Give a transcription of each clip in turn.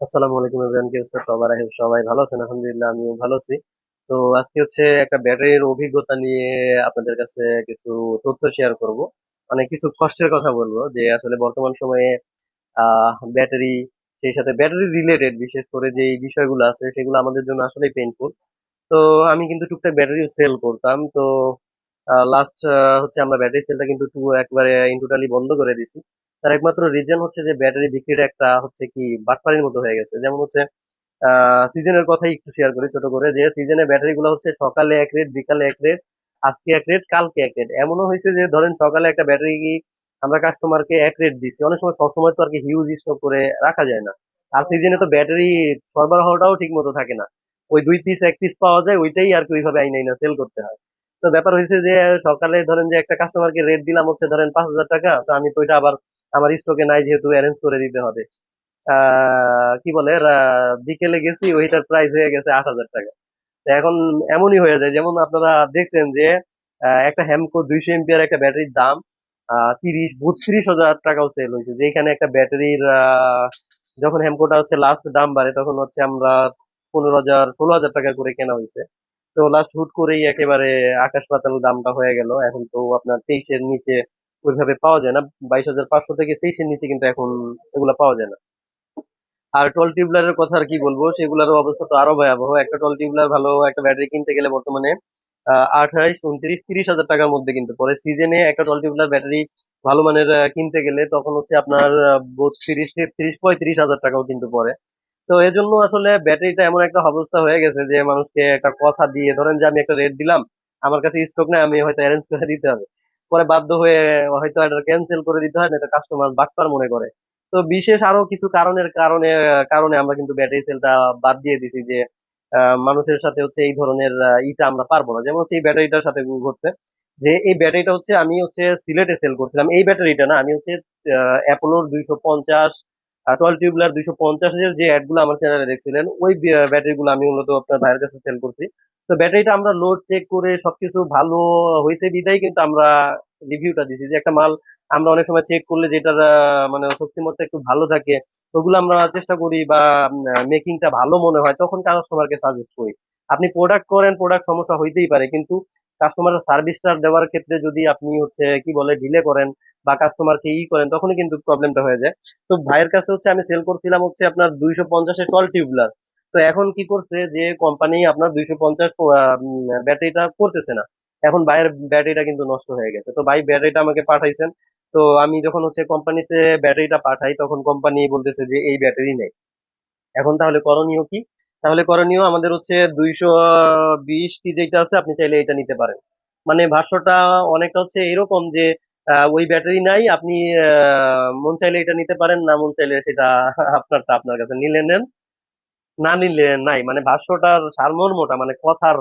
আসসালামু আলাইকুম এভরিওয়ান কি অবস্থা? সবার আগে সবাই ভালো আছেন, আলহামদুলিল্লাহ আমিও ভালো আছি। তো আজকে হচ্ছে একটা ব্যাটারির অভিজ্ঞতা নিয়ে আপনাদের কাছে কিছু তথ্য শেয়ার করব। মানে কিছু কষ্টের কথা বলব, যে আসলে বর্তমান সময়ে ব্যাটারি সেই সাথে ব্যাটারি রিলেটেড বিশেষ করে যে বিষয়গুলো আছে, সেগুলো আমাদের জন্য আসলে পেইনফুল তো আমি কিন্তু টুকটাক ব্যাটারি সেল করতাম, তো লাস্ট হচ্ছে আমরা ব্যাটারি সেলটা কিন্তু টু- একবারে ইন টোটালি বন্ধ করে দিছি তার একমাত্র রিজন হচ্ছে যে ব্যাটারি বিক্রিটা একটা হচ্ছে কি বাটপাড়ির মতো হয়ে গেছে। যেমন হচ্ছে সিজনের কথাই একটু শেয়ার করি ছোট করে যে সিজনে ব্যাটারি গুলো হচ্ছে সকালে এক রেট বিকালে এক রেট আজকে এক রেট কালকে এক রেট এমনও হয়েছে যে ধরেন সকালে একটা ব্যাটারি আমরা কাস্টমারকে এক রেট দিচ্ছি অনেক সময় সবসময় তো আর কি হিউজ স্টক করে রাখা যায় না। আর সিজনে তো ব্যাটারি সরবরাহটাও ঠিক মতো থাকে না। ওই দুই পিস এক পিস পাওয়া যায়, ওইটাই আর কি ওইভাবে আইনা আইনা সেল করতে হয়। তো ব্যাপার হয়েছে যে, সকালে ধরেন যে একটা কাস্টমারকে রেট দিলাম হচ্ছে ধরেন পাঁচ হাজার টাকা, তো আমি তো আবার আমার স্টকে নাই যেহেতু অ্যারেঞ্জ করে দিতে হবে। কি বলে বিকেলে গেছি, ওইটার প্রাইস হয়ে গেছে আট হাজার টাকা। এখন এমনই হয়ে যায়, যেমন আপনারা দেখছেন যে একটা হ্যামকো দুইশো এমপিয়ার একটা ব্যাটারির দাম তিরিশ, বত্রিশ হাজার টাকাও সেল হয়েছে। যেখানে একটা ব্যাটারির যখন হ্যামকোটা হচ্ছে লাস্ট দাম বাড়ে, তখন হচ্ছে আমরা পনেরো হাজার, ষোলো হাজার টাকা করে কেনা হয়েছে। তো লাস্ট হুট করেই একেবারে আকাশ পাতাল দামটা হয়ে গেল। এখন তো আপনার তেইশের নিচে ওইভাবে পাওয়া যায় না। বাইশ হাজার পাঁচশো থেকে তেইশের নিচে কিন্তু এখন এগুলা পাওয়া যায় না। আর টল টিউবলারের কথা আর কি বলব? সেগুলোর অবস্থা তো আরও ভয়াবহ। একটা টল টিউবলার ভালো, একটা ব্যাটারি কিনতে গেলে বর্তমানে আঠাইশ উনত্রিশ, তিরিশ হাজার টাকার মধ্যে কিন্তু। পরে সিজনে একটা টল টিউবলার ব্যাটারি ভালো মানের কিনতে গেলে তখন হচ্ছে আপনার বত্রিশ, তেত্রিশ, পঁয়ত্রিশ হাজার টাকাও কিন্তু পড়ে। তো এজন্য আসলে ব্যাটারিটা এমন একটা অবস্থা হয়ে গেছে যে মানুষকে একটা কথা দিয়ে, ধরেন যে আমি একটা রেট দিলাম, আমার কাছে স্টক নাই, আমি হয়তো অ্যারেঞ্জ করে দিতে হবে। পরে বাধ্য হয়ে হয়তো এটা ক্যান্সেল করে দিতে হয় না কাস্টমার বাটপার মনে করে। তো বিশেষ আরও কিছু কারণের কারণে কারণে আমরা কিন্তু ব্যাটারি সেলটা বাদ দিয়ে দিছি যে মানুষের সাথে হচ্ছে এই ধরনের ইটা আমরা পারব না। যেমন হচ্ছে এই ব্যাটারিটার সাথে ঘটছে যে, এই ব্যাটারিটা হচ্ছে আমি হচ্ছে সিলেটে সেল করছিলাম। এই ব্যাটারিটা না, আমি হচ্ছে অ্যাপোলোর দুইশো পঞ্চাশ টুয়েলভ টিউবলার দুইশো পঞ্চাশের যে অ্যাডগুলো আমার চ্যানেলে দেখছিলেন ওই ব্যাটারি গুলো আমি মূলত আপনার ভাইয়ের কাছে সেল করছি। তো ব্যাটারিটা আমরা লোড চেক করে সবকিছু ভালো হয়েছে বিদায় কিন্তু আমরা রিভিউটা দিছি যে একটা মাল আমরা অনেক সময় চেক করলে আহ, মানে শক্তিমত্তা একটু ভালো থাকে ওগুলো আমরা চেষ্টা করি বা মেকিংটা ভালো মনে হয় তখন কাস্টমারকে সাজেস্ট করি। আপনি প্রোডাক্ট করেন প্রোডাক্ট সমস্যা হইতেই পারে কিন্তু কাস্টমারের সার্ভিসটা দেওয়ার ক্ষেত্রে যদি আপনি হচ্ছে কি বলে ডিলে করেন বা কাস্টমারকে ই করেন, তখনই কিন্তু প্রবলেমটা হয়ে যায়। তো ভাইয়ের কাছে হচ্ছে আমি সেল করছিলাম হচ্ছে আপনার দুইশো পঞ্চাশের টল টিউবলার তো এখন কি করছে যে কোম্পানি আপনার দুইশো পঞ্চাশ ব্যাটারিটা করতেছে না। এখন ভাইয়ের ব্যাটারিটা কিন্তু নষ্ট হয়ে গেছে। তো ভাই ব্যাটারিটা আমাকে পাঠাইছেন। তো আমি যখন হচ্ছে কোম্পানিতে ব্যাটারিটা পাঠাই, তখন কোম্পানি বলতেছে যে এই ব্যাটারি নেই। এখন তাহলে করণীয় কি? তাহলে করণীয় আমাদের হচ্ছে দুইশো বিশ টি যেটা আছে, আপনি চাইলে এটা নিতে পারেন। মানে ভাষ্যটা অনেকটা হচ্ছে এরকম যে ওই ব্যাটারি নাই। আপনি মন চাইলে এটা নিতে পারেন, না মন চাইলে সেটা আপনারটা আপনার কাছে নিলে নেন। না নিলে নাই মানে ভাষ্যটার সারমর্মটা মানে কথার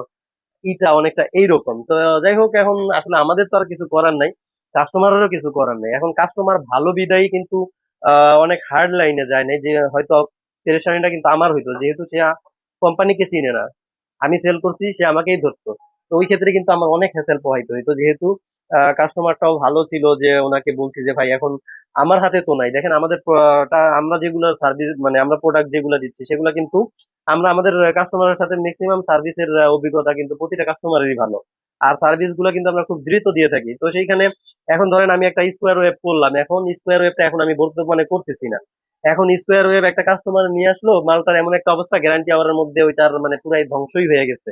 ইটা অনেকটা এইরকম। তো যাই হোক, এখন আসলে আমাদের তো আর কিছু করার নাই কাস্টমারেরও কিছু করার নেই। এখন কাস্টমার ভালো বিদায়ী কিন্তু অনেক হার্ড লাইনে যায় না যে হয়তো পেরেশানিটা কিন্তু আমার হইতো, যেহেতু সে কোম্পানিকে চিনে না। আমি সেল করছি, সে আমাকেই ধরতো। তো ওই ক্ষেত্রে কিন্তু আমার অনেক হ্যাসেল পোহাইতে হইতো, যেহেতু কাস্টমারটাও ভালো ছিল যে ওনাকে বলছি যে, ভাই, এখন আমার হাতে তো নাই। দেখেন, আমাদের আমরা যেগুলো সার্ভিস মানে আমরা প্রোডাক্ট যেগুলো দিচ্ছি, সেগুলো কিন্তু আমরা আমাদের কাস্টমারের সাথে ম্যাক্সিমাম সার্ভিসের অভিজ্ঞতা কিন্তু প্রতিটা কাস্টমারেরই ভালো। আর সার্ভিসগুলো কিন্তু আমরা খুব দ্রুত দিয়ে থাকি। তো সেইখানে এখন ধরেন আমি একটা স্কোয়ার ওয়েভ করলাম। এখন স্কোয়ার ওয়েভটা এখন আমি বর্তমানে করতেছি না। এখন স্কোয়ার ওয়েভ একটা কাস্টমার নিয়ে আসলো, মালটার এমন একটা অবস্থা গ্যারান্টি আওয়ারের মধ্যে ওইটার মানে পুরাই ধ্বংসই হয়ে গেছে।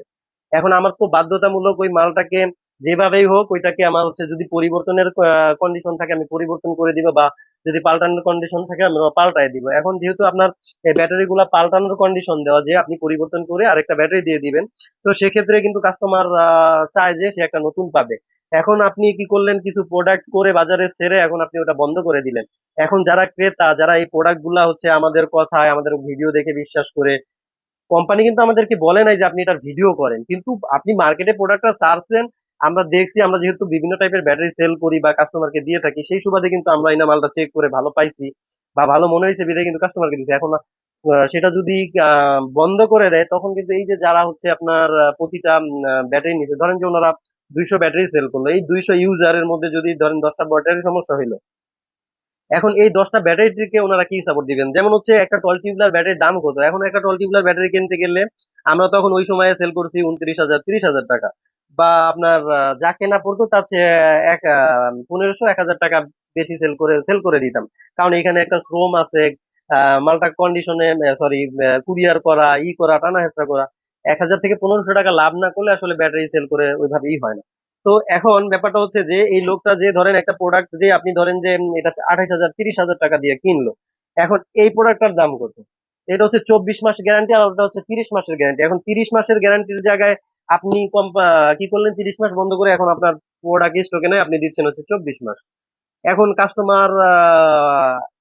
এখন আমার তো বাধ্যতামূলক ওই মালটাকে যেভাবেই হোক, ওইটাকে আমার হচ্ছে যদি পরিবর্তনের কন্ডিশন থাকে, আমি পরিবর্তন করে দিব বা যদি পাল্টানোর কন্ডিশন থাকে, আমি পাল্টাই দিব। এখন যেহেতু আপনার ব্যাটারি গুলা পাল্টানোর কন্ডিশন দেওয়া, যে আপনি পরিবর্তন করে আরেকটা ব্যাটারি দিয়ে দিবেন, তো সেক্ষেত্রে কিন্তু কাস্টমার চায় যে সে একটা নতুন পাবে। এখন আপনি কি করলেন, কিছু প্রোডাক্ট করে বাজারে ছেড়ে এখন আপনি ওটা বন্ধ করে দিলেন। এখন যারা ক্রেতা, যারা এই প্রোডাক্টগুলা হচ্ছে আমাদের কথায়, আমাদের ভিডিও দেখে বিশ্বাস করে কোম্পানি কিন্তু আমাদেরকে বলে নাই যে আপনি এটা ভিডিও করেন। কিন্তু আপনি মার্কেটে প্রোডাক্টটা ছাড়ছেন আমরা দেখছি, আমরা যেহেতু বিভিন্ন টাইপের ব্যাটারি সেল করি বা কাস্টমারকে দিয়ে থাকি, সেই সুবাদে কিন্তু আমরা এই মালটা চেক করে ভালো পাইছি বা ভালো মনে হয়েছে বিধায় কিন্তু কাস্টমারকে দিচ্ছি এখন সেটা যদি বন্ধ করে দেয়, তখন কিন্তু এই যে যারা হচ্ছে আপনার প্রতিটা ব্যাটারি নিচ্ছে ধরেন যে ওনারা দুইশো ব্যাটারি সেল করল, এই দুইশো ইউজারের মধ্যে যদি ধরেন দশটা ব্যাটারি সমস্যা হইল, এখন এই দশটা ব্যাটারিকে ওনারা কি সাপোর্ট দিবেন? যেমন হচ্ছে একটা টল টিউবলার ব্যাটারির দাম কত? এখন একটা টল টিউবলার ব্যাটারি কিনতে গেলে আমরা তখন ওই সময়ে সেল করছি উনত্রিশ হাজার, তিরিশ হাজার টাকা। বা আপনার যা কেনা পড়তো তার চেয়ে এক পনেরোশো, এক হাজার টাকা বেশি সেল করে সেল করে দিতাম। কারণ এখানে একটা শ্রম আছে মালটা কন্ডিশনে সরি কুরিয়ার করা, ই করা টানা হেঁচড়া করা। এক হাজার থেকে পনেরোশো টাকা লাভ না করলে আসলে ব্যাটারি সেল করে ওইভাবে ই হয় না। তো এখন ব্যাপারটা হচ্ছে যে, এই লোকটা যে ধরেন একটা প্রোডাক্ট যে আপনি ধরেন যে এটা আঠাইশ হাজার, তিরিশ হাজার টাকা দিয়ে কিনলো। এখন এই প্রোডাক্টটার দাম কত? এটা হচ্ছে চব্বিশ মাস গ্যারান্টি আর ওটা হচ্ছে তিরিশ মাসের গ্যারান্টি এখন তিরিশ মাসের গ্যারান্টির জায়গায় আপনি কি করলেন? তিরিশ মাস বন্ধ করে এখন আপনার প্রোডাক্ট স্টকে নেই, আপনি দিচ্ছেন হচ্ছে চব্বিশ মাস। এখন কাস্টমার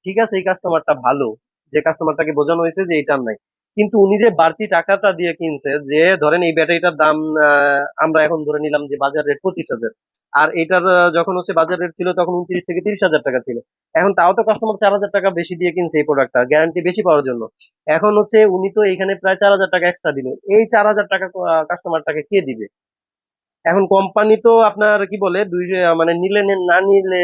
ঠিক আছে, এই কাস্টমারটা ভালো। যে কাস্টমারটাকে বোঝানো হয়েছে যে এটা নাই। কিন্তু উনি যে বাড়তি টাকাটা দিয়ে কিনছে, যে ধরেন এই ব্যাটারিটার দাম আমরা এখন ধরে নিলাম যে বাজার রেট পঁচিশ হাজার। আর এটার যখন হচ্ছে বাজার রেট ছিল তখন উনত্রিশ থেকে তিরিশ হাজার টাকা ছিল। এখন তাও তো কাস্টমার চার হাজার টাকা বেশি দিয়ে কিনছে এই প্রোডাক্টটা গ্যারান্টি বেশি পাওয়ার জন্য। এখন হচ্ছে উনি তো এখানে প্রায় চার হাজার টাকা এক্সট্রা দিল এই চার হাজার টাকা কাস্টমারটাকে কে দিবে? এখন কোম্পানি তো আপনার কি বলে, দুই মানে নিলে না নিলে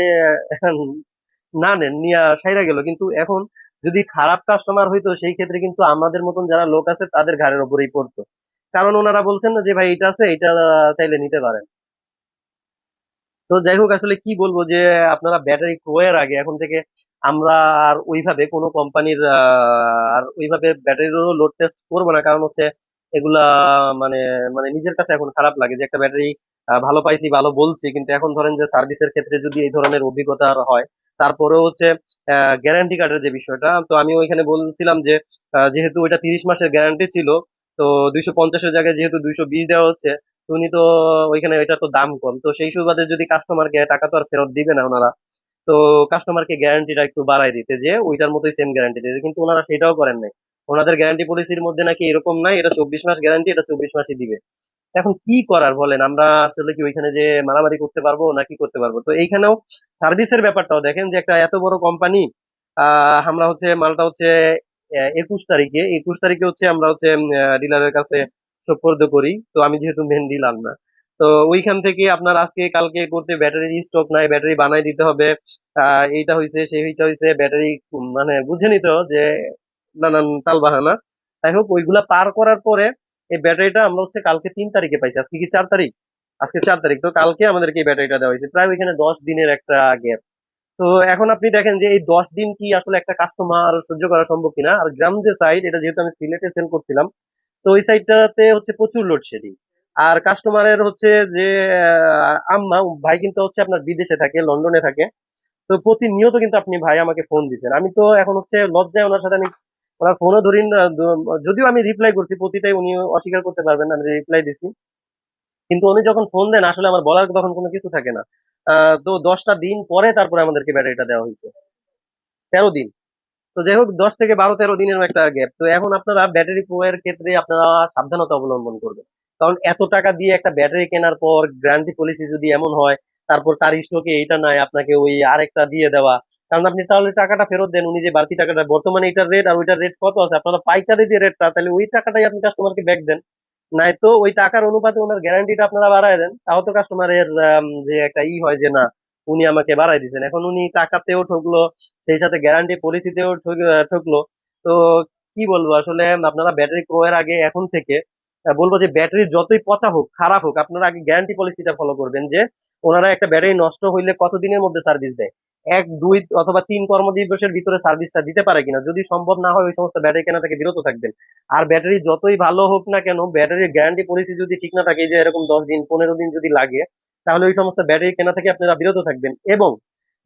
না নেন, নিয়ে, সাইরা গেল। কিন্তু এখন যদি খারাপ কাস্টমার হইতো, সেই ক্ষেত্রে কিন্তু আমাদের মতন যারা লোক আছে, তাদের ঘাড়ের উপরেই পড়তো। কারণ ওনারা বলছেন না যে, ভাই, এটা আছে, এটা চাইলে নিতে পারেন। তো যাই হোক, আসলে কি বলব যে, আপনারা ব্যাটারি ক্রয়ের আগে, এখন থেকে আমরা আর ওইভাবে কোনো কোম্পানির আর ওইভাবে ব্যাটারিরও লোড টেস্ট করব না। কারণ হচ্ছে এগুলা মানে মানে নিজের কাছে এখন খারাপ লাগে যে, একটা ব্যাটারি ভালো পাইছি, ভালো বলছি, কিন্তু এখন ধরেন যে সার্ভিসের ক্ষেত্রে যদি এই ধরনের অভিজ্ঞতা হয় তারপরেও হচ্ছে গ্যারান্টি কার্ডের যে বিষয়টা, তো আমি ওইখানে বলছিলাম যে যেহেতু ওইটা তিরিশ মাসের গ্যারান্টি ছিল, তো দুইশো পঞ্চাশের জায়গায় যেহেতু দুইশো বিশ দেওয়া হচ্ছে উনি তো ওইখানে ওইটা তো দাম কম, তো সেই সুবাদে যদি কাস্টমারকে টাকা তো আর ফেরত দিবে না ওনারা, তো কাস্টমারকে গ্যারান্টিটা একটু বাড়ায় দিতে, যে ওইটার মতোই সেম গ্যারান্টি দিতে, কিন্তু ওনারা সেটাও করেন নাই। ওনাদের গ্যারান্টি পলিসির মধ্যে নাকি এরকম নাই, এটা চব্বিশ মাস গ্যারান্টি এটা চব্বিশ মাসই দিবে। এখন কি করার বলেন? আমরা আসলে কি ওইখানে যে মারামারি করতে পারব না কি করতে পারব? তো এইখানেও সার্ভিসের ব্যাপারটাও দেখেন যে একটা এত বড় কোম্পানি আহ, আমরা হচ্ছে মালটা হচ্ছে একুশ তারিখে একুশ তারিখে হচ্ছে আমরা হচ্ছে ডিলারের কাছে করি। তো আমি যেহেতু মেন ডিলার না। তো ওইখান থেকে আপনার আজকে, কালকে করতে ব্যাটারির স্টক নাই ব্যাটারি বানাই দিতে হবে। এইটা হয়েছে সেইটা হয়েছে ব্যাটারি মানে বুঝেনি তো যে নানান তালবাহানা। যাই হোক, ওইগুলা পার করার পরে এই ব্যাটারিটা আমরা হচ্ছে কালকে তিন তারিখে পাইছি। আজকে কি চার তারিখ? আজকে চার তারিখ। তো কালকে আমাদেরকে এই ব্যাটারিটা দেওয়া হয়েছে। প্রায় ওইখানে দশ দিনের একটা গ্যাপ তো এখন আপনি দেখেন যে এই দশ দিন কি আসলে একটা কাস্টমার সহ্য করা সম্ভব কিনা? আর গ্রাম যে সাইড এটা যেহেতু আমি সিলেটে সেল করছিলাম, তো ওই সাইডটাতে হচ্ছে প্রচুর লোডশেডিং আর কাস্টমারের হচ্ছে যে আম্মা, ভাই কিন্তু হচ্ছে আপনার বিদেশে থাকে, লন্ডনে থাকে। তো প্রতিনিয়ত কিন্তু আপনি ভাই আমাকে ফোন দিচ্ছেন। আমি তো এখন হচ্ছে লজ্জায় ওনার সাথে আমি ওনার ফোনও ধরি না দ- যদিও আমি রিপ্লাই করছি প্রতিটাই উনি অস্বীকার করতে পারবেন আমি রিপ্লাই দিছি। কিন্তু উনি যখন ফোন দেন, আসলে আমার বলার তখন কোনো কিছু থাকে না। তো দশটা দিন পরে তারপরে আমাদেরকে ব্যাটারিটা দেওয়া হয়েছে। তেরো দিন। তো যাই হোক, দশ থেকে বারো, তেরো দিনের একটা গ্যাপ তো এখন আপনারা ব্যাটারি প্রয়ের ক্ষেত্রে আপনারা সাবধানতা অবলম্বন করবেন। কারণ এত টাকা দিয়ে একটা ব্যাটারি কেনার পর গ্যারান্টি পলিসি যদি এমন হয়, তারপর তার স্টকে এইটা নাই, আপনাকে ওই আরেকটা দিয়ে দেওয়া। কারণ আপনি তাহলে টাকাটা ফেরত দেন, উনি যে বাড়তি টাকাটা, বর্তমানে এটার রেট আর ওইটার রেট কত আছে? আপনারা পাইকারি যে রেটটা তাহলে ওই টাকাটাই আপনি কাস্টমারকে ব্যাক দেন। নাই তো ওই টাকার অনুপাতে ওনার গ্যারান্টিটা আপনারা বাড়ায় দেন, তাও তো কাস্টমারের যে একটা ই হয় যে না, উনি আমাকে বাড়াই দিচ্ছেন এখন উনি টাকাতেও ঠকলো, সেই সাথে গ্যারান্টি পলিসিতেও ঠকলো। তো কি বলব, আসলে আপনারা ব্যাটারি ক্রয়ের আগে, এখন থেকে বলব যে ব্যাটারি যতই পচা হোক, খারাপ হোক, আপনারা আগে গ্যারান্টি পলিসিটা ফলো করবেন যে, ওনারা একটা ব্যাটারি নষ্ট হইলে কতদিনের মধ্যে সার্ভিস দেয়? এক, দুই অথবা তিন কর্মদিবসের ভিতরে সার্ভিসটা দিতে পারে কিনা? যদি সম্ভব না হয়, ওই সমস্ত ব্যাটারি কেনা থেকে বিরত থাকবেন। আর ব্যাটারি যতই ভালো হোক না কেন ব্যাটারির গ্যারান্টি পলিসি যদি ঠিক না থাকে, যে এরকম দশ দিন, পনেরো দিন যদি লাগে, তাহলে ওই সমস্ত ব্যাটারি কেনা থেকে আপনারা বিরত থাকবেন। এবং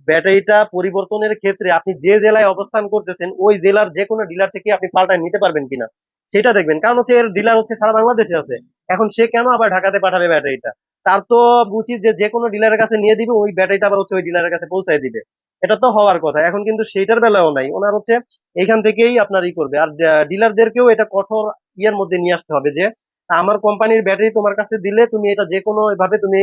ব্যাটারিটা পরিবর্তনের ক্ষেত্রে আপনি যে জেলায় অবস্থান করতেছেন, ওই জেলার যে কোনো ডিলার থেকে আপনি পাল্টায় নিতে পারবেন কিনা? সেটা দেখবেন। কারণ হচ্ছে এর ডিলার হচ্ছে সারা বাংলাদেশে আছে। এখন সে কেন আবার ঢাকাতে পাঠাবে ব্যাটারিটা তার তো উচিত যে যে কোনো ডিলারের কাছে নিয়ে দিবে, ওই ব্যাটারিটা আবার হচ্ছে ওই ডিলারের কাছে পৌঁছায় দিবে। এটা তো হওয়ার কথা। এখন কিন্তু সেইটার বেলাও নাই। ওনার হচ্ছে এইখান থেকেই আপনার ই করবে। আর ডিলারদেরকেও এটা কঠোর ইয়ের মধ্যে নিয়ে আসতে হবে যে, আমার কোম্পানির ব্যাটারি তোমার কাছে দিলে তুমি এটা যে কোনো ভাবে তুমি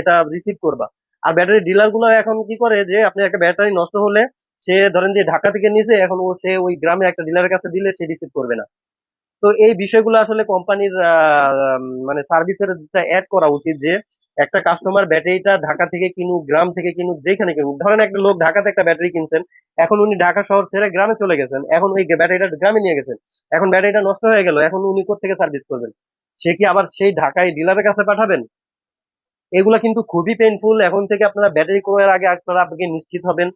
এটা রিসিভ করবা। আর ব্যাটারি ডিলারগুলো এখন কি করে যে, আপনি একটা ব্যাটারি নষ্ট হলে সে ধরেন যে ঢাকা থেকে নিছে, এখন ও সে ওই গ্রামে একটা ডিলারের কাছে দিলে সে রিসিভ করবে না। তো এই বিষয়গুলো আসলে কোম্পানির মানে সার্ভিসের অ্যাড করা উচিত যে, একটা কাস্টমার ব্যাটারিটা ঢাকা থেকে কিনুক, গ্রাম থেকে কিনুক, যেখানে কিনুক। ধরেন একটা লোক ঢাকাতে একটা ব্যাটারি কিনছেন, এখন উনি ঢাকা শহর ছেড়ে গ্রামে চলে গেছেন। এখন ওই ব্যাটারিটা গ্রামে নিয়ে গেছেন। এখন ব্যাটারিটা নষ্ট হয়ে গেল, এখন উনি কোথেকে সার্ভিস করবেন? সে কি আবার সেই ঢাকায় ডিলারের কাছে পাঠাবেন? এগুলা কিন্তু খুবই পেইনফুল এখন থেকে আপনারা ব্যাটারি ক্রয়ের আগে আপনারা আপনাকে নিশ্চিত হবেন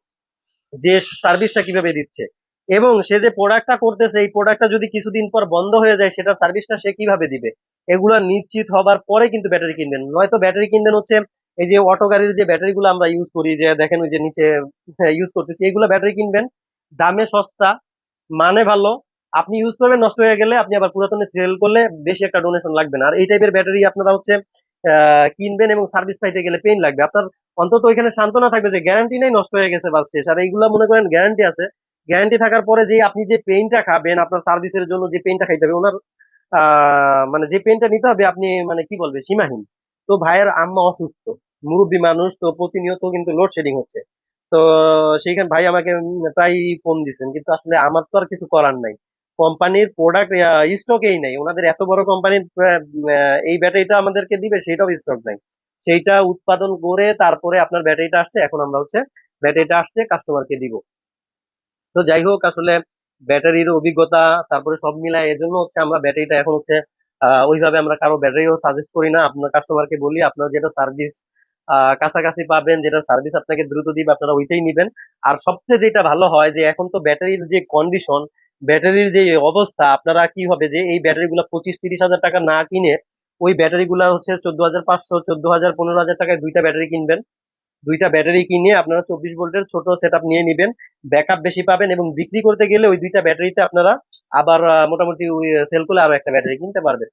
যে সার্ভিসটা কীভাবে দিচ্ছে। এবং সে যে প্রোডাক্টটা করতেছে, এই প্রোডাক্টটা যদি কিছুদিন পর বন্ধ হয়ে যায় সেটা সার্ভিসটা সে কীভাবে দিবে? এগুলা নিশ্চিত হবার পরে কিন্তু ব্যাটারি কিনবেন। নয়তো ব্যাটারি কিনবেন হচ্ছে এই যে অটো গাড়ির যে ব্যাটারিগুলো আমরা ইউজ করি, যে দেখেন ওই যে নিচে ইউজ করতেছি, এগুলো ব্যাটারি কিনবেন। দামে সস্তা মানে ভালো। আপনি ইউজ করবেন, নষ্ট হয়ে গেলে আপনি আবার পুরাতনে সেল করলে বেশি একটা ডোনেশন লাগবে না। আর এই টাইপের ব্যাটারি আপনারা হচ্ছে কিনবেন এবং সার্ভিস পাইতে গেলে পেইন লাগবে। আপনার অন্তত ওইখানে সান্ত্বনা থাকবে যে গ্যারান্টি নেই, নষ্ট হয়ে গেছে, বাস শেষ। আর এইগুলা মনে করেন গ্যারান্টি আছে। গ্যারান্টি থাকার পরে যে আপনি যে পেইনটা খাবেন, আপনার সার্ভিসের জন্য যে পেইনটা খাইতে হবে, ওনার মানে যে পেইনটা নিতে হবে, আপনি মানে কি বলবে, সীমাহীন। তো ভাইয়ের আম্মা অসুস্থ, মুরব্বী মানুষ, তো প্রতিনিয়ত কিন্তু লোডশেডিং হচ্ছে। তো সেইখানে, ভাই আমাকে প্রায় ফোন দিচ্ছেন কিন্তু আসলে আমার তো আর কিছু করার নাই। কোম্পানির প্রোডাক্ট স্টকেই নাই। ওনাদের এত বড় কোম্পানির এই ব্যাটারিটা আমাদেরকে দিবে, সেটাও স্টক নাই। সেইটা উৎপাদন করে তারপরে আপনার ব্যাটারিটা আসছে, এখন আমরা হচ্ছে ব্যাটারিটা আসছে কাস্টমারকে দিব। তো যাই হোক, আসলে ব্যাটারির অভিজ্ঞতা, তারপরে সব মিলায় এজন্য হচ্ছে আমরা ব্যাটারিটা এখন হচ্ছে ওইভাবে আমরা কারও ব্যাটারিও সাজেস্ট করি না। আপনার কাস্টমারকে বলি, আপনার যেটা সার্ভিস কাছাকাছি পাবেন, যেটা সার্ভিস আপনাকে দ্রুত দিবে, আপনারা ওইটাই নিবেন। আর সবচেয়ে যেটা ভালো হয় যে এখন তো ব্যাটারির যে কন্ডিশন ব্যাটারির যে অবস্থা, আপনারা কি হবে যে এই ব্যাটারি গুলা পঁচিশ তিরিশ হাজার টাকা না কিনে, ওই ব্যাটারি গুলা হচ্ছে চোদ্দ হাজার পাঁচশো, চোদ্দ হাজার পনেরো হাজার টাকায় দুইটা ব্যাটারি কিনবেন। দুইটা ব্যাটারি কিনে আপনারা চব্বিশ ভোল্টের ছোট সেট নিয়ে নিবেন। ব্যাকআপ বেশি পাবেন এবং বিক্রি করতে গেলে ওই দুইটা ব্যাটারিতে আপনারা আবার মোটামুটি সেল করলে আরও একটা ব্যাটারি কিনতে পারবেন।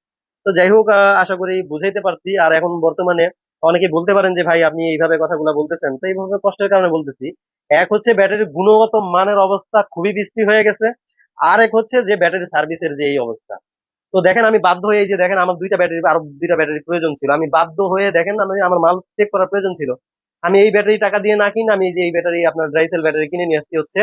তো যাই হোক আশা করি বুঝাইতে পারছি। আর এখন বর্তমানে অনেকে বলতে পারেন যে, ভাই, আপনি এইভাবে কথাগুলো বলতেছেন। তো এইভাবে কষ্টের কারণে বলতেছি। এক হচ্ছে ব্যাটারির গুণগত মানের অবস্থা খুবই বিশ্রী হয়ে গেছে। আর এক হচ্ছে যে ব্যাটারি সার্ভিসের যে এই অবস্থা। তো দেখেন, আমি বাধ্য হয়ে যে, দেখেন, আমার দুইটা ব্যাটারি আরও দুইটা ব্যাটারি প্রয়োজন ছিল। আমি বাধ্য হয়ে, দেখেন, আমি, আমার মাল চেক করার প্রয়োজন ছিল। আমি এই ব্যাটারি টাকা দিয়ে না কিনে, আমি এই ব্যাটারি আপনার ড্রাইসেল ব্যাটারি কিনে নিয়ে আসছি হচ্ছে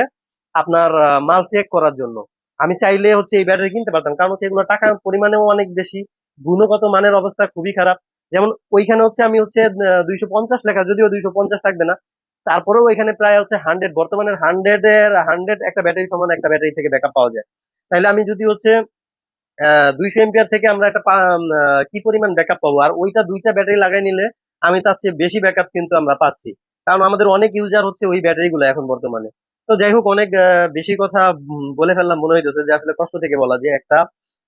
আপনার মাল চেক করার জন্য। আমি চাইলে হচ্ছে এই ব্যাটারি কিনতে পারতাম, কারণ হচ্ছে এগুলো টাকা পরিমাণেও অনেক বেশি, গুণগত মানের অবস্থা খুবই খারাপ। যেমন ওইখানে হচ্ছে আমি হচ্ছে দুইশো পঞ্চাশ লেখা, যদিও দুইশো পঞ্চাশ থাকবে না, তারপরেও এখানে প্রায় হচ্ছে হান্ড্রেড বর্তমানে হান্ড্রেড এর হান্ড্রেড একটা ব্যাটারি সমান একটা ব্যাটারি থেকে ব্যাকআপ পাওয়া যায়। তাহলে আমি যদি হচ্ছে দুইশো এম্পিয়ার থেকে আমরা একটা কি পরিমাণ ব্যাকআপ পাবো? আর ওইটা দুইটা ব্যাটারি লাগাই নিলে আমি তার চেয়ে বেশি ব্যাকআপ কিন্তু আমরা পাচ্ছি। কারণ আমাদের অনেক ইউজার হচ্ছে ওই ব্যাটারি গুলো এখন বর্তমানে। তো যাই হোক, অনেক বেশি কথা বলে ফেললাম, মনে হইতেছে যে আসলে কষ্ট থেকে বলা যে একটা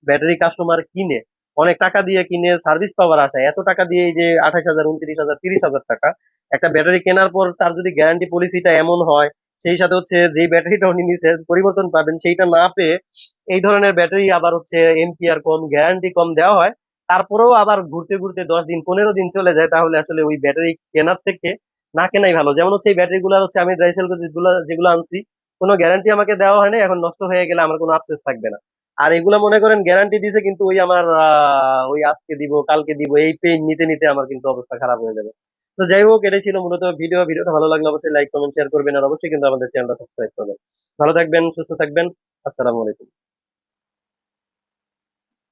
ব্যাটারি কাস্টমার কিনে, অনেক টাকা দিয়ে কিনে সার্ভিস পাওয়ার আশায় এত টাকা দিয়ে যে আঠাশ হাজার, উনত্রিশ হাজার, তিরিশ হাজার টাকা একটা ব্যাটারি কেনার পর তার যদি গ্যারান্টি পলিসিটা এমন হয়, সেই সাথে হচ্ছে যেই ব্যাটারিটা উনি নিছে, পরিবর্তন পাবেন, সেইটা না পেয়ে এই ধরনের ব্যাটারি আবার হচ্ছে এম্পিয়ার কম গ্যারান্টি কম দেওয়া হয়। তারপরেও আবার ঘুরতে ঘুরতে দশ দিন, পনেরো দিন চলে যায়, তাহলে আসলে ওই ব্যাটারি কেনার থেকে না কেনাই ভালো। যেমন হচ্ছে এই ব্যাটারি গুলো হচ্ছে আমি ড্রাইসেল যেগুলো যেগুলো আনছি, কোনো গ্যারান্টি আমাকে দেওয়া হয়নি এখন নষ্ট হয়ে গেলে আমার কোনো আফসোস থাকবে না। আর এগুলো মনে করেন গ্যারান্টি দিছে, কিন্তু ওই আমার ওই আজকে দিব, কালকে দিব, এই পেইন নিতে নিতে আমার কিন্তু অবস্থা খারাপ হয়ে যাবে। তো যাই হোক, এটাই ছিল মূলত ভিডিও ভিডিওটা ভালো লাগলে অবশ্যই লাইক কমেন্ট শেয়ার করবেন, আর অবশ্যই কিন্তু আমাদের চ্যানেলটা সাবস্ক্রাইব করবেন। ভালো থাকবেন, সুস্থ থাকবেন। আসসালামু আলাইকুম।